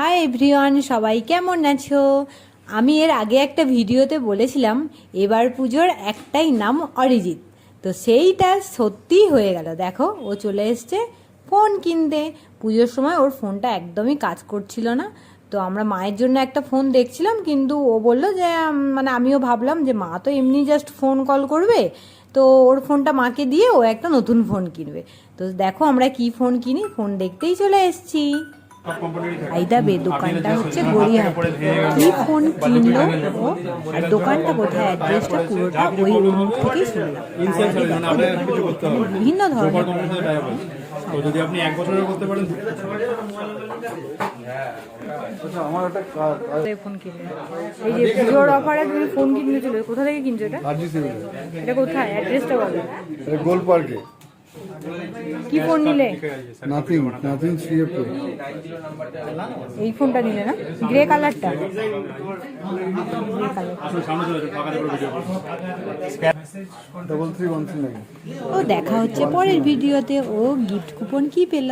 Hi everyone সবাই কেমন আছো? আমি এর আগে একটা ভিডিওতে বলেছিলাম, এবার পুজোর একটাই নাম অরিজিৎ। তো সেইটা সত্যিই হয়ে গেল। দেখো, ও চলে এসছে ফোন কিনতে। পুজোর সময় ওর ফোনটা একদমই কাজ করছিল না। তো আমরা মায়ের জন্য একটা ফোন দেখছিলাম, কিন্তু ও বলল যে মানে আমিও ভাবলাম যে, মা তো এমনি জাস্ট ফোন কল করবে। তো ওর ফোনটা মাকে দিয়ে ও একটা নতুন ফোন কিনবে। তো দেখো আমরা কি ফোন কিনি ফোন দেখতেই চলে এসেছি। আইদাবে দোকানটা হচ্ছে গড়িয়াহাটে। কি ফোন কিনলো? ও আর দোকানটা কোথায় অ্যাড্রেসটা পুরোটা ওই থেকেই শুনলাম। বিভিন্ন ধরনের তো যদি আপনি এক বছরের করতে পারেন আচ্ছা আমার একটা কাজ ফোন কিনলে। এই যে পুজোর অফারে তুমি ফোন কিনতে কোথা থেকে কিনছো এটা? এটা কোথায়? অ্যাড্রেসটা বলো। গোল পার্কে কি ফোন নিলে? নাথিং নাথিং সিএফ এই ফোনটা নিলে না? গ্রে কালারটা ও দেখা হচ্ছে পরের ভিডিওতে। ও গিফট কুপন কি পেল?